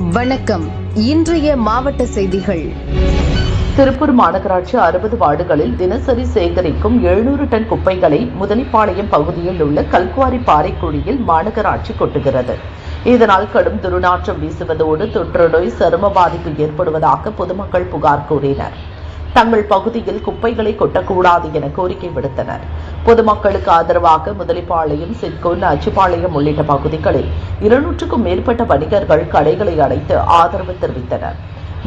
வணக்கம். இன்றைய மாவட்ட செய்திகள். திருப்பூர் மாநகராட்சி அறுபது வார்டுகளில் தினசரி சேகரிக்கும் எழுநூறு டன் குப்பைகளை முதலிப்பாளையம் பகுதியில் உள்ள கல்குவாரி பாறைக்குழியில் மாநகராட்சி கொட்டுகிறது. இதனால் கடும் துர்நாற்றம் வீசுவதோடு தொற்றுநோய் சரும பாதிப்பு ஏற்படுவதாக பொதுமக்கள் புகார் கூறினர். தங்கள் பகுதியில் குப்பைகளை கொட்டக்கூடாது என கோரிக்கை விடுத்தனர். பொதுமக்களுக்கு ஆதரவாக முதலிப்பாளையம் சிட்கோன் அச்சுப்பாளையம் உள்ளிட்ட பகுதிகளில் இருநூற்றுக்கும் மேற்பட்ட வணிகர்கள் கடைகளை அடைத்து ஆதரவு தெரிவித்தனர்.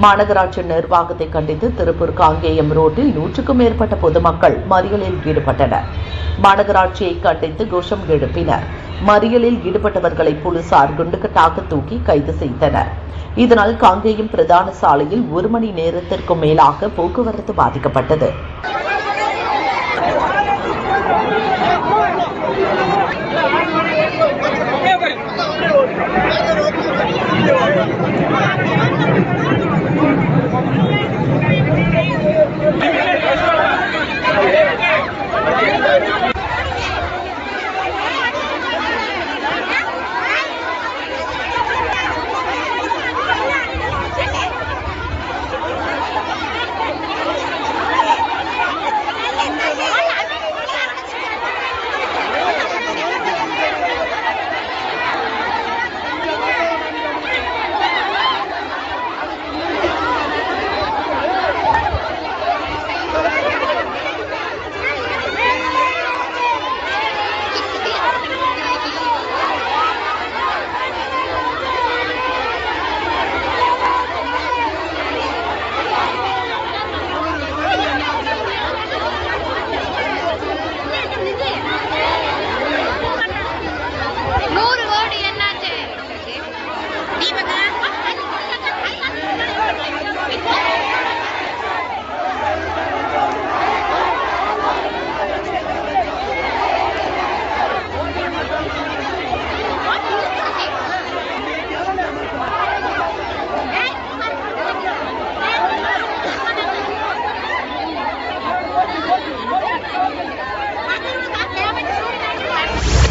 மாநகராட்சி நிர்வாகத்தை கண்டித்து திருப்பூர் காங்கேயம் ரோட்டில் நூற்றுக்கும் மேற்பட்ட பொதுமக்கள் மறியலில் ஈடுபட்டனர். மாநகராட்சியை கண்டித்து கோஷம் எழுப்பினர். மறியலில் ஈடுபட்டவர்களை போலீசார் குண்டுகட்டாக தூக்கி கைது செய்தனர். இதனால் காங்கேயம் பிரதான சாலையில் ஒரு மணி நேரத்திற்கும் மேலாக போக்குவரத்து பாதிக்கப்பட்டது.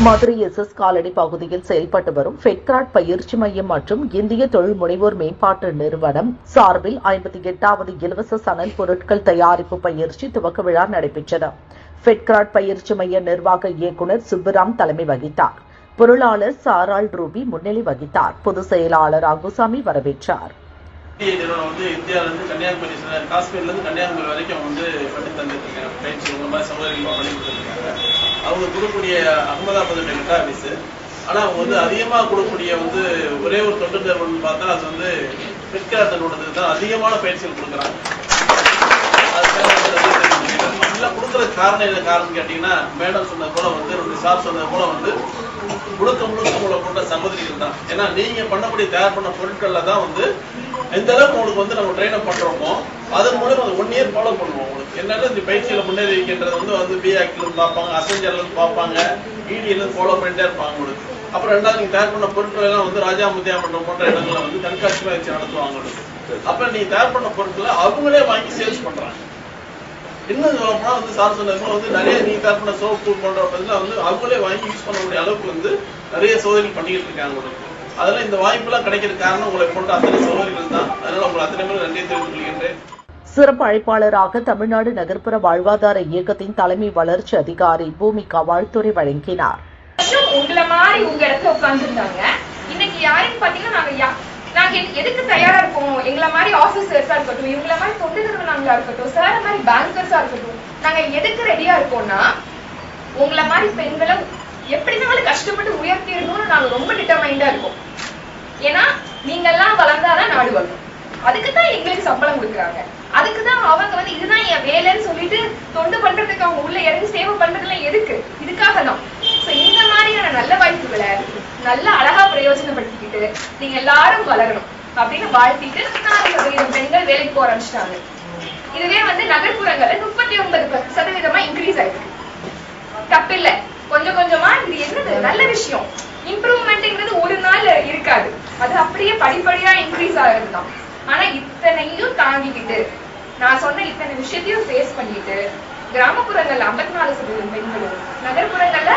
மதுரை எஸ் எஸ் காலனி பகுதியில் செயல்பட்டு வரும் ஃபெக்ராட் பயிற்சி மையம் மற்றும் இந்திய தொழில் முனைவோர் மேம்பாட்டு நிறுவனம் சார்பில் ஐம்பத்தி எட்டாவது இலவச சணல் பொருட்கள் தயாரிப்பு பயிற்சி துவக்க விழா நடைபெற்றது. ஃபெட்கிராட் பயிற்சி மைய நிர்வாக இயக்குநர் சுப்புராம் தலைமை வகித்தார். பொருளாளர் சாரால் ரூபி முன்னிலை வகித்தார். பொதுச் செயலாளர் அகுசாமி வரவேற்றார். இந்திய நிறுவனம் வந்து இந்தியாவிலேருந்து கன்னியாகுமரி சில- காஷ்மீர்லேருந்து கன்னியாகுமரி வரைக்கும் வந்து பண்ணி தந்துட்டு இருக்காங்க பயிற்சி இந்த மாதிரி சமூக பண்ணி கொடுத்துருக்காங்க. அவங்க கொடுக்கக்கூடிய அகமதாபாத் டெல்டா ஆஃபீஸ் ஆனால் அவங்க வந்து அதிகமாக கொடுக்கக்கூடிய வந்து ஒரே ஒரு தொண்டு நிறுவனம் பார்த்தா அது வந்து பிற்கால நிறுவனத்துக்கு தான். அதிகமான பயிற்சிகள் கொடுக்குறாங்க. அதுக்காக வந்து இதெல்லாம் காரணம் என்ன காரணம் கேட்டீங்கன்னா மேடம் சொன்னது போல வந்து சார் சொன்னது போல வந்து முழுக்க முழுக்க உங்களை கொண்ட சகோதரிகள் தான். ஏன்னா நீங்க பண்ணக்கூடிய தயார் பண்ண பொருட்கள்ல தான் வந்து எந்த அளவுக்கு உங்களுக்கு வந்து நம்ம ட்ரெயின் அப் பண்றோமோ அதன் மூலம் அது ஒன் இயர் ஃபாலோ பண்ணுவோம் உங்களுக்கு. என்னன்னா இந்த பயிற்சியில முன்னேறி இருக்கின்றது வந்து வந்து பிஆக்ல பார்ப்பாங்க அசஞ்சர்ல பார்ப்பாங்க இடியில ஃபாலோ பண்ணிட்டே இருப்பாங்க உங்களுக்கு. அப்புறம் ரெண்டாவது நீங்க தயார் பண்ண பொருட்கள் எல்லாம் வந்து ராஜா முத்தியா மன்றம் போன்ற இடங்கள்ல வந்து கண்காட்சி வச்சு நடத்துவாங்க உங்களுக்கு. அப்ப நீங்க தயார் பண்ண பொருட்களை அவங்களே வாங்கி சேல்ஸ் பண்றாங்க. இன்னும் சொல்ல போனா வந்து சார் சொன்னது வந்து நிறைய நீ தயார் பண்ண சோப்பு போன்ற வந்து அவங்களே வாங்கி யூஸ் பண்ணக்கூடிய அளவுக்கு வந்து நிறைய சோதனை பண்ணிக்கிட்டு இருக்காங்க உங்களுக்கு. அதெல்லாம் இந்த வாய்ப்பெல்லாம் கிடைக்கிறதுக்கு காரணம் உங்களை போன்ற அத்தனை சோதனைகள் தான். அதனால உங்களை அத்தனை பேரும் நன்றியை தெரிவித்துக் கொள்கின்றேன். சிறப்பு அழைப்பாளராக தமிழ்நாடு நகர்ப்புற வாழ்வாதார இயக்கத்தின் தலைமை வளர்ச்சி அதிகாரி பூமிகா வாழ்த்துரை வழங்கினார். உங்களை மாதிரி உங்க இடத்துல உட்கார்ந்துருந்தாங்க. இன்னைக்கு யாருன்னு பாத்தீங்கன்னா நாங்க நாங்க எது- எதுக்கு தயாரா இருக்கோம்? எங்களை மாதிரி ஆபீசர்ஸா இருக்கட்டும் இவங்கள மாதிரி தொண்டு நிறுவனங்களா இருக்கட்டும் சார மாதிரி பேங்கர்ஸா இருக்கட்டும் நாங்க எதுக்கு ரெடியா இருக்கோம்னா உங்களை மாதிரி பெண்களை எப்படினாலும் கஷ்டப்பட்டு உயர்த்திடணும்னு நாங்க ரொம்ப டிட்டர்மைண்டா இருக்கோம். ஏன்னா நீங்க எல்லாம் வளர்ந்தாதான் நாடு வளரும். அதுக்கு தான் எங்களுக்கு சம்பளம் கொடுக்குறாங்க. அதுக்கு தான் அவங்க வந்து இதுதான் என் வேலைன்னு சொல்லிட்டு தொண்டு பண்றதுக்கு அவங்க உள்ள இறங்கி சேவை பண்றதுலாம் எதுக்கு? இதுக்காக தான். சோ இந்த மாதிரியான நல்ல வாய்ப்புகளை நல்ல அழகா பிரயோஜனப்படுத்திக்கிட்டு நீங்க எல்லாரும் வளரணும் அப்படின்னு வாழ்த்திட்டு நாலு சதவீதம் பெண்கள் வேலைக்கு போக ஆரம்பிச்சிட்டாங்க. இதுவே வந்து நகர்ப்புறங்கள்ல முப்பத்தி ஒன்பது சதவீதமா இன்க்ரீஸ் ஆயிருக்கு. தப்பில்லை. கொஞ்சம் கொஞ்சமா இது என்னது? நல்ல விஷயம். இம்ப்ரூவ்மெண்ட்ங்கிறது ஒரு நாள் இருக்காது. அது அப்படியே படிப்படியா இன்க்ரீஸ் ஆகிறது தான். ஆனா இத்தனையும் தாங்கிக்கிட்டு நான் சொன்ன இத்தனை விஷயத்தையும் ஃபேஸ் பண்ணிட்டு கிராமப்புறங்கள்ல 54% நாலு சதவீதம் பெண்களும் நகர்ப்புறங்கள்ல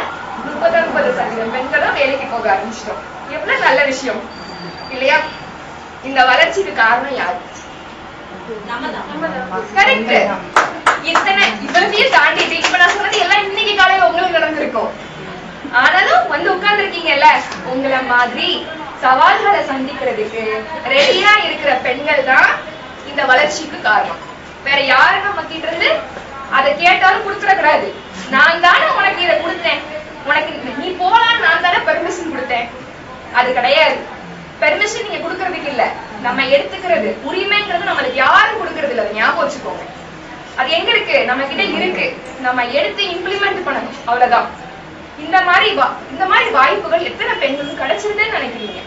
முப்பது சதவீதம் பெண்களும் வேலைக்கு போக ஆரம்பிச்சிட்டோம். எவ்வளவு நல்ல விஷயம். இல்லையா? இந்த வளர்ச்சிக்கு காரணம் யாரு? கரெக்ட் இத்தனை இவ்வளவையும் தாண்டிட்டு இப்ப நான் சொன்னது எல்லாம் இன்னைக்கு காலையில உங்களுக்கு நடந்திருக்கும் ஆனாலும் வந்து உட்கார்ந்துருக்கீங்கல்ல உங்களை மாதிரி சவால்களை சந்திக்கிறதுக்கு ரெடியா இருக்கிற பெண்கள் தான் இந்த வளர்ச்சிக்கு காரணம். வேற யாரும் நம்ம கிட்ட இருந்து அதை கேட்டாலும் கொடுத்துட கூடாது நான் தானே உனக்கு இதை கொடுத்தேன். உனக்கு நீ போலாம் நான் தானே பெர்மிஷன் கொடுத்தேன். அது கிடையாது. பெர்மிஷன் நீங்க கொடுக்கறதுக்கு இல்ல. நம்ம எடுத்துக்கிறது உரிமைங்கிறது நம்மளுக்கு யாரும் கொடுக்கறது இல்ல. ஞாபகம் வச்சுக்கோங்க. அது எங்க இருக்கு? நம்ம கிட்ட இருக்கு. நம்ம எடுத்து இம்ப்ளிமெண்ட் பண்ணணும். அவ்வளவுதான். இந்த மாதிரி வா- இந்த மாதிரி வாய்ப்புகள் எத்தனை பெண்களுக்கு கிடைச்சிருதுன்னு நினைக்கிறீங்க?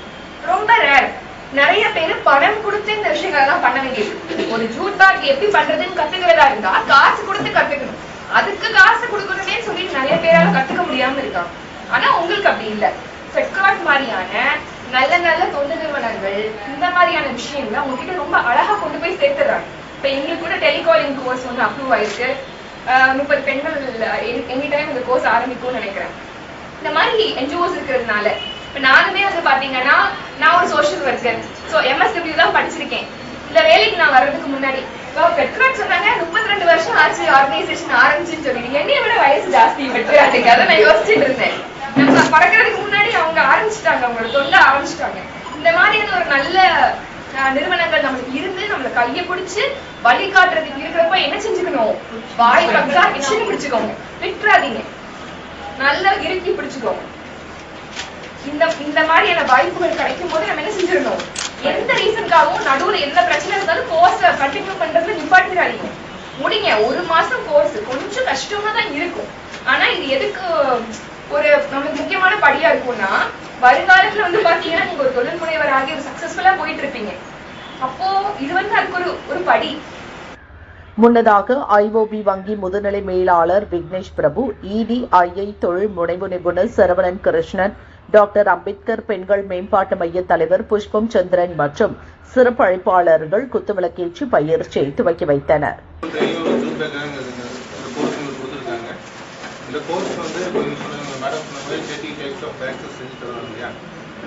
ரொம்ப ரேர் நிறைய பேர் பணம் கொடுத்து இந்த விஷயங்கள் எல்லாம் பண்ண வேண்டியது. ஒரு ஜூட் பேக் எப்படி பண்றதுன்னு கத்துக்கிறதா இருந்தா காசு கொடுத்து கத்துக்கணும். அதுக்கு காசு கொடுக்கணுமே சொல்லிட்டு நிறைய பேரால கத்துக்க முடியாம இருக்காங்க. ஆனா உங்களுக்கு அப்படி இல்ல. ஃபெட்கார்ட் மாதிரியான நல்ல நல்ல தொண்டு நிறுவனங்கள் இந்த மாதிரியான விஷயங்களை உங்ககிட்ட ரொம்ப அழகா கொண்டு போய் சேர்த்துறாங்க இப்ப எங்களுக்கு கூட டெலிகாலிங் கோர்ஸ் ஒன்று அப்ரூவ் ஆயிருக்கு. முப்பது பெண்கள் எனி டைம் இந்த கோர்ஸ் ஆரம்பிக்கும்னு நினைக்கிறேன். இந்த மாதிரி என்ஜிஓஸ் இருக்கிறதுனால இப்ப நானுமே வந்து பாத்தீங்கன்னா நான் ஒரு சோஷியல் ஒர்க்கர் ஸோ எம்எஸ்டபிள்யூ தான் படிச்சிருக்கேன். இந்த வேலைக்கு நான் வர்றதுக்கு முன்னாடி இப்போ சொன்னாங்க முப்பத்தி ரெண்டு வருஷம் ஆச்சு ஆர்கனைசேஷன் ஆரம்பிச்சுன்னு சொல்லிட்டு. என்னைய விட வயசு ஜாஸ்தி பெற்று அதுக்காக நான் யோசிச்சுட்டு இருந்தேன். நம்ம பறக்கிறதுக்கு முன்னாடி அவங்க ஆரம்பிச்சிட்டாங்க அவங்களோட தொண்டை ஆரம்பிச்சிட்டாங்க. இந்த மாதிரியான ஒரு நல்ல நிறுவனங்கள் நம்மளுக்கு இருந்து நம்மள கைய பிடிச்சு வழிகாட்டுறதுக்கு இருக்கிறப்ப என்ன செஞ்சுக்கணும்? வாய் பக்கா கிச்சன் பிடிச்சுக்கோங்க. விட்டுறாதீங்க. நல்லா இறுக்கி பிடிச்சுக்கோங்க. இந்த இந்த மாதிரியான வாய்ப்புகள் கிடைக்கும் போது நம்ம என்ன செஞ்சிடணும்? எந்த ரீசனுக்காகவும் நடுவுல எந்த பிரச்சனை இருந்தாலும் கோர்ஸ கண்டினியூ பண்றதுல நிப்பாட்டிடாதீங்க. முடிங்க. ஒரு மாசம் கோர்ஸ் கொஞ்சம் கஷ்டமா தான் இருக்கும். ஆனா இது எதுக்கு ஒரு நமக்கு முக்கியமான படியா இருக்கும்னா வருங்காலத்துல வந்து பாத்தீங்கன்னா நீங்க ஒரு தொழில் முனைவர் ஆகி ஒரு சக்சஸ்ஃபுல்லா போயிட்டு இருப்பீங்க அப்போ இது வந்து அதுக்கு ஒரு ஒரு படி. முன்னதாக ஐஓபி வங்கி முதுநிலை மேலாளர் விக்னேஷ் பிரபு இடிஐஐ தொழில் முனைவு நிபுணர் சரவணன் கிருஷ்ணன் டாக்டர் அம்பேத்கர் பெண்கள் மேம்பாட்டு மைய தலைவர் புஷ்பம் சந்திரன் மற்றும் சிறப்பு அழைப்பாளர்கள் குத்துவிளக்கேற்றி பயிற்சியை துவக்கி வைத்தனர். மேடம் டைப்ஸ் ஆஃப் பேக்ஸஸ் செஞ்சு தருவாங்க இல்லையா?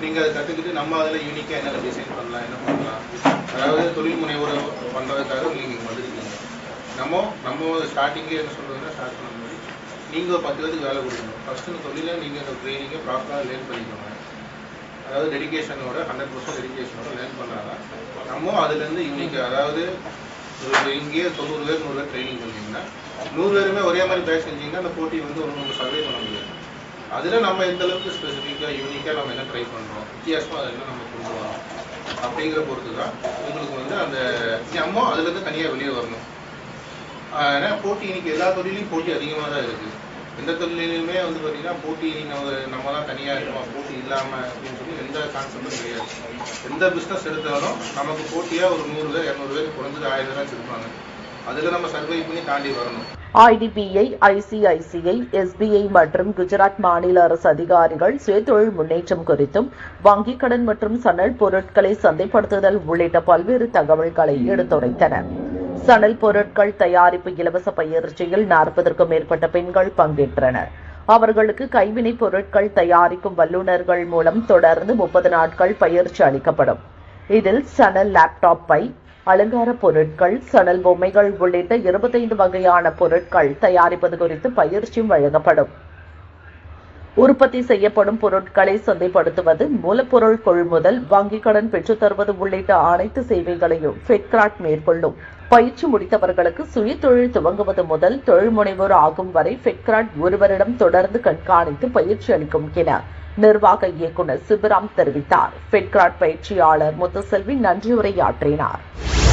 நீங்கள் அதை கற்றுக்கிட்டு நம்ம அதில் யூனிக்காக என்னென்ன டிசைன் பண்ணலாம் என்ன பண்ணலாம்? அதாவது தொழில் முனைவோரை பண்ணுறதுக்காக நீங்கள் இங்கே நம்ம நம்ம ஸ்டார்டிங்லேயே என்ன சொல்கிறதுன்னா ஸ்டார்ட் பண்ண முடியும் நீங்கள் ஒரு பத்து பேருக்கு வேலை கொடுக்கணும். ஃபஸ்ட்டு இந்த தொழிலை நீங்கள் இந்த ட்ரைனிங்கை ப்ராப்பராக லேர்ன் பண்ணிக்கோங்க. அதாவது டெடிக்கேஷனோட ஹண்ட்ரட் பர்சன்ட் டெடிக்கேஷனோட லேர்ன் பண்ணாதான் நம்ம அதுலேருந்து யூனிக் அதாவது ஒரு இங்கேயே தொண்ணூறு பேர் நூறு பேர் ட்ரைனிங் பண்ணிங்கன்னா நூறு பேருமே ஒரே மாதிரி பேக் செஞ்சீங்கன்னா அந்த போட்டி வந்து ஒரு நம்ம சர்வே பண்ண முடியாது. அதில் நம்ம எந்த அளவுக்கு ஸ்பெசிஃபிக்காக யூனிக்காக நம்ம என்ன ட்ரை பண்ணுறோம் வித்தியாசமாக அதை என்ன நம்ம கொண்டு வரோம் அப்படிங்கிற பொறுத்து தான் உங்களுக்கு வந்து அந்த நம்ம அதுலேருந்து தனியாக வெளியே வரணும். ஏன்னா போட்டி இன்னைக்கு எல்லா தொழிலையும் போட்டி அதிகமாக தான் இருக்குது எந்த தொழிலையுமே வந்து பார்த்தீங்கன்னா போட்டி நம்ம நம்ம தான் தனியாக இருக்கணும் போட்டி இல்லாமல் அப்படின்னு சொல்லி எந்த கான்செப்டும் கிடையாது. எந்த பிஸ்னஸ் எடுத்தாலும் நமக்கு போட்டியாக ஒரு நூறு பேர் இரநூறு பேர் குறைஞ்சது ஆயிரம் பேர் இருப்பாங்க அதில் நம்ம சர்வை பண்ணி தாண்டி வரணும். ஐடிபிஐ ஐசிஐசிஐ எஸ்பிஐ மற்றும் குஜராத் மாநில அரசு அதிகாரிகள் சுயதொழில் முன்னேற்றம் குறித்தும் வங்கிக் கடன் மற்றும் சணல் பொருட்களை சந்தைப்படுத்துதல் உள்ளிட்ட பல்வேறு தகவல்களை எடுத்துரைத்தனர். சணல் பொருட்கள் தயாரிப்பு இலவச பயிற்சியில் நாற்பதற்கும் மேற்பட்ட பெண்கள் பங்கேற்றனர். அவர்களுக்கு கைவினைப் பொருட்கள் தயாரிக்கும் வல்லுநர்கள் மூலம் தொடர்ந்து முப்பது நாட்கள் பயிற்சி அளிக்கப்படும். இதில் சணல் லேப்டாப் பை அலங்கார பொருட்கள் சணல் பொம்மைகள் உள்ளிட்ட இருபத்தைந்து வகையான பொருட்கள் தயாரிப்பது குறித்து பயிற்சியும் வழங்கப்படும். உற்பத்தி செய்யப்படும் பொருட்களை சந்தைப்படுத்துவது மூலப்பொருள் கொள்முதல் வங்கிக் கடன் பெற்றுத் தருவது உள்ளிட்ட அனைத்து சேவைகளையும் ஃபெட்கிராட் மேற்கொள்ளும். பயிற்சி முடித்தவர்களுக்கு சுய தொழில் துவங்குவது முதல் தொழில் முனைவோர் ஆகும் வரை ஃபெட்கிராட் ஒருவரிடம் தொடர்ந்து கண்காணித்து பயிற்சி அளிக்கும் என நிர்வாக இயக்குனர் சிபுராம் தெரிவித்தார். ஃபெட்கிராட் பயிற்சியாளர் முத்துசெல்வி நன்றியுரையாற்றினார்.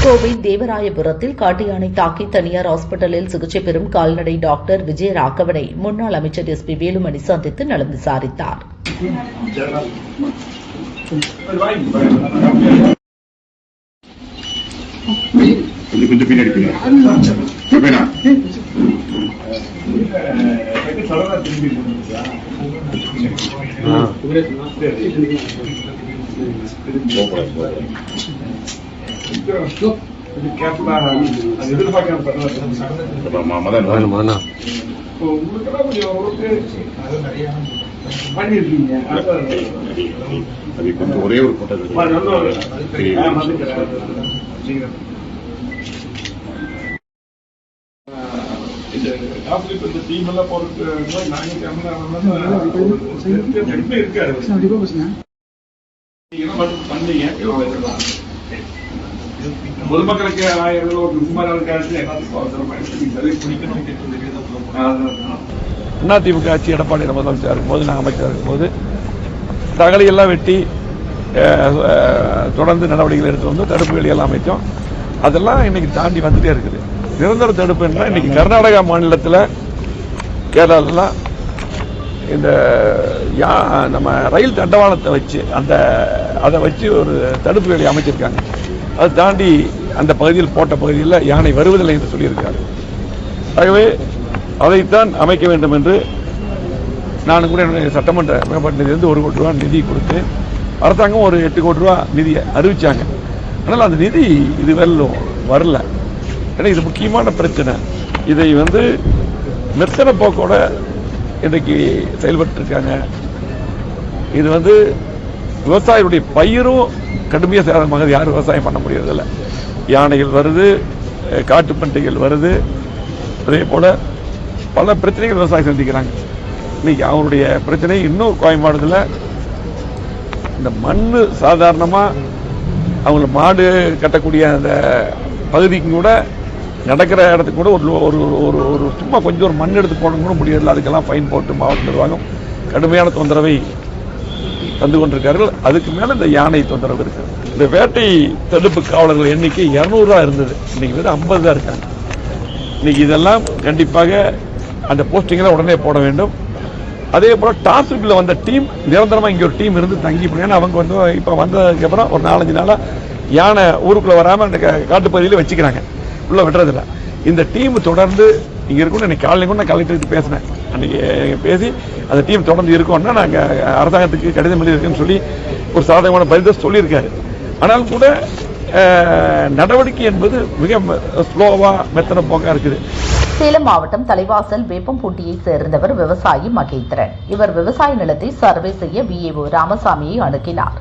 கோவை தேவராயபுரத்தில் காட்டு யானை தாக்கி தனியார் ஹாஸ்பிட்டலில் சிகிச்சை பெறும் கால்நடை டாக்டர் விஜய ராகவனை முன்னாள் அமைச்சர் எஸ் பி வேலுமணி சந்தித்து நலம் விசாரித்தார். கொஞ்சம் கொஞ்சம் அது கொஞ்சம் ஒரே ஒரு போட்டோ இந்த இந்த டீம் எல்லாம் போறது நாங்க கேமரா இருக்காரு பண்ணீங்க பொதுமக்களுக்கு ஆயிரம் ஒரு சுமார் இருக்காது எல்லாத்துக்கும் ஆட்சி எடப்பாடி முதலமைச்சர் இருக்கும்போது நாங்கள் அமைச்சர் இருக்கும்போது தகலையெல்லாம் வெட்டி தொடர்ந்து நடவடிக்கைகள் எடுத்து வந்து தடுப்பு வேலையெல்லாம் அமைத்தோம். அதெல்லாம் இன்னைக்கு தாண்டி வந்துட்டே இருக்குது. நிரந்தர தடுப்பு என்றால் இன்னைக்கு கர்நாடகா மாநிலத்தில் கேரளாலாம் இந்த யா நம்ம ரயில் தண்டவாளத்தை வச்சு அந்த அதை வச்சு ஒரு தடுப்பு வேலையை அமைச்சிருக்காங்க. அதை தாண்டி அந்த பகுதியில் போட்ட பகுதியில் யானை வருவதில்லை என்று சொல்லியிருக்காரு ஆகவே அதைத்தான் அமைக்க வேண்டும் என்று நான் கூட என்னுடைய சட்டமன்ற மேம்பாட்டு நிதியிலிருந்து ஒரு கோடி ரூபா நிதி கொடுத்து அரசாங்கம் ஒரு எட்டு கோடி ரூபா நிதியை அறிவித்தாங்க ஆனால் அந்த நிதி இது வரலும் வரல. ஏன்னா இது முக்கியமான பிரச்சனை. இதை வந்து மெத்தன போக்கோட இன்றைக்கு செயல்பட்டு இருக்காங்க இது வந்து விவசாயிகளுடைய பயிரும் கடுமையாக சேதமாக யாரும் விவசாயம் பண்ண முடியறதில்ல. யானைகள் வருது காட்டு பன்றிகள் வருது. அதே போல் பல பிரச்சனைகள் விவசாயம் சந்திக்கிறாங்க. இன்னைக்கு அவருடைய பிரச்சனை இன்னும் கோயம்பாடுதில். இந்த மண் சாதாரணமாக அவங்கள மாடு கட்டக்கூடிய அந்த பகுதிக்கு கூட நடக்கிற இடத்துக்கு கூட ஒரு ஒரு ஒரு- ஒரு ஒரு சும்மா கொஞ்சம் ஒரு மண் எடுத்து போடணும் கூட முடியல அதுக்கெல்லாம் ஃபைன் போட்டு மாவட்ட நிர்வாகம். கடுமையான தொந்தரவை தந்து கொண்டிருக்கார்கள் அதுக்கு மேல இந்த யானை தொந்தரவு இருக்கு. இந்த வேட்டை தடுப்பு காவலர்கள் எண்ணிக்கை இருநூறுவா இருந்தது. இன்னைக்கு வெறும் ஐம்பது தான் இருக்காங்க. இன்னைக்கு இதெல்லாம் கண்டிப்பாக அந்த போஸ்டிங்கெல்லாம் உடனே போட வேண்டும். அதே போல் டாஸ்கில் வந்த டீம் நிரந்தரமாக இங்கே ஒரு டீம் இருந்து தங்கி போய் ஏன்னா அவங்க வந்து இப்போ வந்ததுக்கப்புறம் ஒரு நாலஞ்சு நாளாக யானை ஊருக்குள்ளே வராமல் அந்த கா- காட்டுப்பகுதியில வச்சுக்கிறாங்க. உள்ளே விடுறதில்ல. இந்த டீம் தொடர்ந்து இங்கே இருக்கும்னு இன்னைக்கு காலையில் கூட நான் கலெக்டருக்கு பேசினேன். அன்றைக்கி பேசி அந்த டீம் தொடர்ந்து இருக்கோம்னா நாங்கள் அரசாங்கத்துக்கு கடிதம் எழுதியிருக்கேன்னு சொல்லி ஒரு சாதகமான பதில் சொல்லியிருக்காரு. ஆனாலும் கூட நடவடிக்கை என்பது மிக ஸ்லோவாக மெத்தன போக்காக இருக்குது. சேலம் மாவட்டம் தலைவாசல் வேப்பம்பூட்டியைச் சேர்ந்தவர் விவசாயி மகேந்திரன். இவர் விவசாய நிலத்தை சர்வே செய்ய விஏஓ ராமசாமியை அணுகினார்.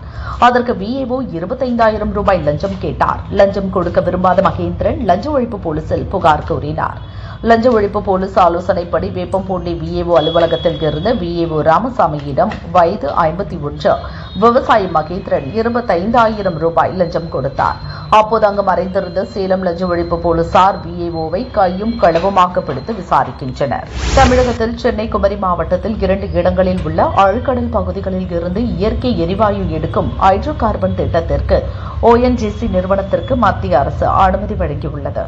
அதற்கு விஏஓ இருபத்தைந்தாயிரம் ரூபாய் லஞ்சம் கேட்டார். லஞ்சம் கொடுக்க விரும்பாத மகேந்திரன் லஞ்ச ஒழிப்பு போலீசில் புகார் கூறினார். லஞ்ச ஒழிப்பு போலீஸ் ஆலோசனைப்படி வேப்பம்பூண்டி விஏஓ அலுவலகத்தில் இருந்த விஏஓ ராமசாமியிடம் வயது ஐம்பத்தி ஒன்று. விவசாயி மகேந்திரன் இருபத்தைந்தாயிரம் ரூபாய் லஞ்சம் கொடுத்தார். அப்போது அங்கு மறைந்திருந்த சேலம் லஞ்ச ஒழிப்பு போலீசார் பிஏஓவை கையும் களவுமாக பிடித்து விசாரிக்கின்றனர். தமிழகத்தில் சென்னை குமரி மாவட்டத்தில் இரண்டு இடங்களில் உள்ள ஆழ்கடல் பகுதிகளில் இருந்து இயற்கை எரிவாயு எடுக்கும் ஹைட்ரோ கார்பன் திட்டத்திற்கு ஓஎன்ஜிசி நிறுவனத்திற்கு மத்திய அரசு அனுமதி வழங்கியுள்ளது.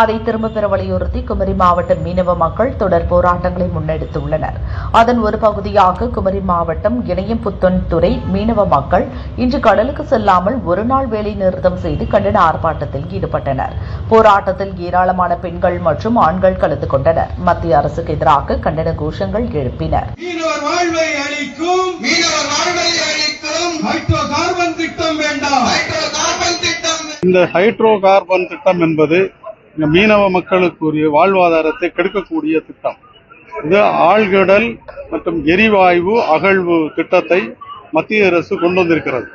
அதை திரும்பப் பெற வலியுறுத்தி குமரி மாவட்ட மீனவ மக்கள் தொடர் போராட்டங்களை முன்னெடுத்துள்ளனர். அதன் ஒரு பகுதியாக குமரி மாவட்டம் இணையம் புத்தன்துறை மீனவ மக்கள் இன்று கடலுக்கு செல்லாமல் ஒரு நாள் வேலை நிறுத்தம் செய்து கண்டன ஆர்ப்பாட்டத்தில் ஈடுபட்டனர். போராட்டத்தில் ஏராளமான பெண்கள் மற்றும் ஆண்கள் கலந்து கொண்டனர். மத்திய அரசுக்கு எதிராக கண்டன கோஷங்கள் எழுப்பினர். மீனவர் வாழ்வை அளிக்கும் மீனவர் வாழ்வை அளிக்கும் ஹைட்ரோ கார்பன் திட்டம் வேண்டாம். ஹைட்ரோ கார்பன் திட்டம் இந்த ஹைட்ரோ கார்பன் திட்டம் என்பது மீனவ மக்களுக்குரிய வாழ்வாதாரத்தை கெடுக்கக்கூடிய திட்டம். இது ஆழ்கடல் மற்றும் எரிவாயு அகழ்வு திட்டத்தை மத்திய அரசு கொண்டு வந்திருக்கிறது.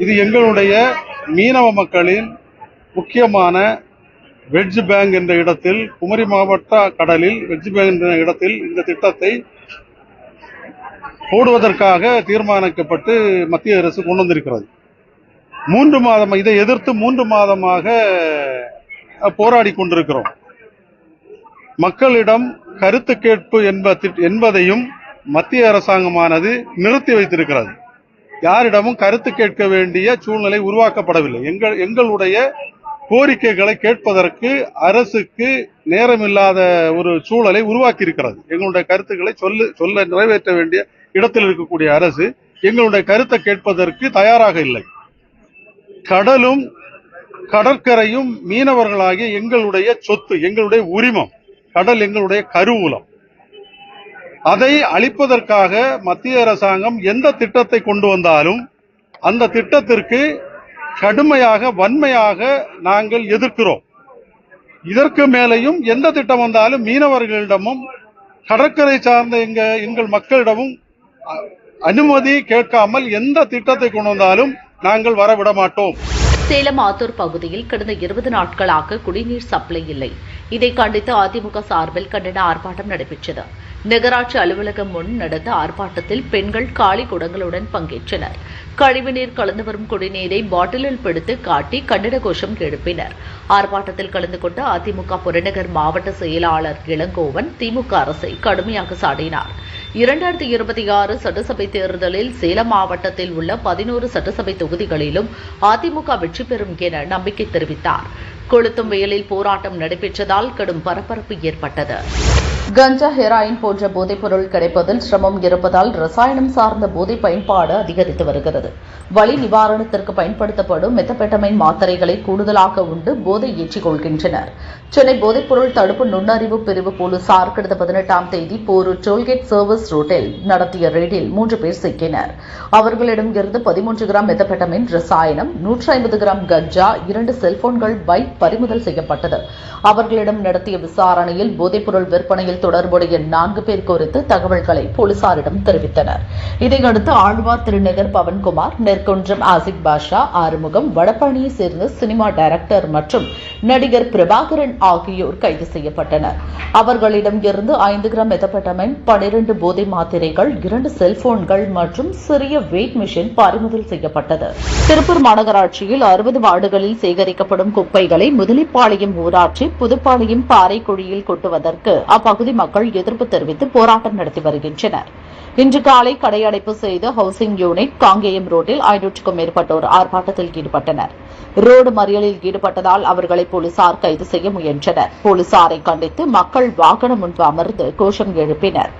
இது எங்களுடைய மீனவ மக்களின் முக்கியமான வெட்ஜ் பேங்க் என்ற இடத்தில் குமரி மாவட்ட கடலில் வெட்ஜ் பேங்க் என்ற இடத்தில் இந்த திட்டத்தை போடுவதற்காக தீர்மானிக்கப்பட்டு மத்திய அரசு கொண்டு வந்திருக்கிறது. மூன்று மாதம் இதை எதிர்த்து மூன்று மாதமாக போராடி கொண்டிருக்கிறோம். மக்களிடம் கருத்து கேட்பு என்ப திட்- என்பதையும் மத்திய அரசாங்கமானது நிறுத்தி வைத்திருக்கிறது. யாரிடமும் கருத்து கேட்க வேண்டிய சூழ்நிலை உருவாக்கப்படவில்லை. எங்கள் எங்களுடைய கோரிக்கைகளை கேட்பதற்கு அரசுக்கு நேரமில்லாத ஒரு சூழலை உருவாக்கி இருக்கிறது எங்களுடைய கருத்துக்களை சொல்ல சொல்ல நிறைவேற்ற வேண்டிய இடத்தில் இருக்கக்கூடிய அரசு எங்களுடைய கருத்தை கேட்பதற்கு தயாராக இல்லை. கடலும் கடற்கரையும் மீனவர்களாகிய எங்களுடைய சொத்து எங்களுடைய உரிமம் கடல் எங்களுடைய கருவூலம். அதை அழிப்பதற்காக மத்திய அரசாங்கம் எந்த திட்டத்தை கொண்டு வந்தாலும் அந்த திட்டத்திற்கு கடுமையாக வன்மையாக நாங்கள் எதிர்க்கிறோம். இதற்கு மேலையும் எந்த திட்டம் வந்தாலும் மீனவர்களிடமும் கடற்கரை சார்ந்த எங்க எங்கள் மக்களிடமும் அ- அனுமதி கேட்காமல் எந்த திட்டத்தை கொண்டு வந்தாலும் நாங்கள் வரவிட மாட்டோம். சேலம் ஆத்தூர் பகுதியில் கடந்த இருபது நாட்களாக குடிநீர் சப்ளை இல்லை. இதை கண்டித்து அதிமுக சார்பில் கண்டன ஆர்ப்பாட்டம் நடைபெற்றது. நகராட்சி அலுவலகம் முன் நடந்த ஆர்ப்பாட்டத்தில் பெண்கள் காலி குடங்களுடன் பங்கேற்றனர். கழிவுநீர் கலந்து வரும் குடிநீரை பாட்டிலில் பிடித்து காட்டி கண்டன கோஷம் எழுப்பினர். ஆர்ப்பாட்டத்தில் கலந்து கொண்ட அதிமுக புறநகர் மாவட்ட செயலாளர் இளங்கோவன் திமுக அரசை கடுமையாக சாடினார். இரண்டாயிரத்தி இருபத்தி ஆறு சட்டசபை தேர்தலில் சேலம் மாவட்டத்தில் உள்ள பதினோரு சட்டசபை தொகுதிகளிலும் அதிமுக வெற்றி பெறும் என நம்பிக்கை தெரிவித்தார். கொளுத்தும் வெயிலில் போராட்டம் நடைபெற்றதால் கடும் பரபரப்பு ஏற்பட்டது. கஞ்சா ஹெராயின் போன்ற போதைப்பொருள் கிடைப்பதில் சிரமம் இருப்பதால் ரசாயனம் சார்ந்த போதை பயன்பாடு அதிகரித்து வருகிறது. வலி நிவாரணத்திற்கு பயன்படுத்தப்படும் மெத்தபெட்டமைன் மாத்திரைகளை கூடுதலாக உண்டு போதை ஏற்றிக் கொள்கின்றனர். சென்னை போதைப்பொருள் தடுப்பு நுண்ணறிவு பிரிவு போலீசார் கடந்த பதினெட்டாம் தேதி போரூர் டோல்கேட் சர்வீஸ் ரோட்டில் நடத்திய ரெய்டில் மூன்று பேர் சிக்கினர். அவர்களிடம் இருந்து பதிமூன்று கிராம் மெத்தபெட்டமின் ரசாயனம் நூற்றி ஐம்பது கிராம் கஞ்சா இரண்டு செல்போன்கள் பைக் பறிமுதல் செய்யப்பட்டது. அவர்களிடம் நடத்திய விசாரணையில் போதைப்பொருள் விற்பனையில் தொடர்புடைய நான்கு பேர் குறித்து தகவல்களை போலீசாரிடம் தெரிவித்தனர். இதையடுத்து ஆழ்வார் திருநகர் பவன்குமார் நெற்குன்றம் ஆசிக் பாஷா ஆறுமுகம் வடபழனியை சேர்ந்த சினிமா டைரக்டர் மற்றும் நடிகர் பிரபாகரன் ஆகியோர் கைது செய்யப்பட்டனர். அவர்களிடம் இருந்து ஐந்து கிராம் மெத்தபெட்டமைன் பனிரெண்டு போதை மாத்திரைகள் இரண்டு செல்போன்கள் மற்றும் சிறிய வெயிட் மிஷின் பறிமுதல் செய்யப்பட்டது. திருப்பூர் மாநகராட்சியில் அறுபது வார்டுகளில் சேகரிக்கப்படும் குப்பைகளை முதலிப்பாளையம் ஊராட்சி புதுப்பாளையம் பாறைக்குழியில் கொட்டுவதற்கு அப்பகுதி மக்கள் எதிர்ப்பு தெரிவித்து போராட்டம் நடத்தி வருகின்றனர் இன்று காலை கடையடைப்பு செய்த ஹவுசிங் யூனிட் காங்கேயம் ரோட்டில் ஐநூற்றுக்கும் மேற்பட்டோர் ஆர்ப்பாட்டத்தில் ஈடுபட்டனர். ரோடு மறியலில் ஈடுபட்டதால் அவர்களை போலீசார் கைது செய்ய முயன்றனர். போலீசாரை கண்டித்து மக்கள் வாகனம் முன்பு அமர்ந்து கோஷம் எழுப்பினர்.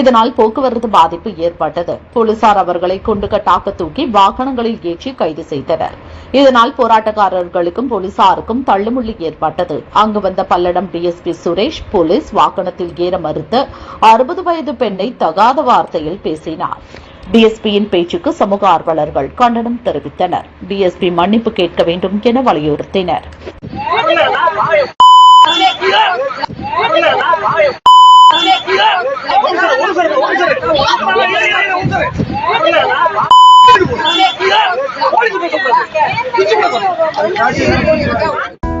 இதனால் போக்குவரத்து பாதிப்பு ஏற்பட்டது. போலீசார் அவர்களை குண்டுகட்டாக தூக்கி வாகனங்களில் ஏற்றி கைது செய்தனர். இதனால் போராட்டக்காரர்களுக்கும் போலீசாருக்கும் தள்ளுமுள்ளி ஏற்பட்டது. அங்கு வந்த பல்லடம் டிஎஸ்பி சுரேஷ் போலீஸ் வாகனத்தில் ஏற மறுத்து அறுபது வயது பெண்ணை தகாத வார்த்தை வார்த்தையில் பேசினார். டிஎஸ்பியின் பேச்சுக்கு சமூக ஆர்வலர்கள் கண்டனம் தெரிவித்தனர். டிஎஸ்பி மன்னிப்பு கேட்க வேண்டும் என வலியுறுத்தினர். ஒரு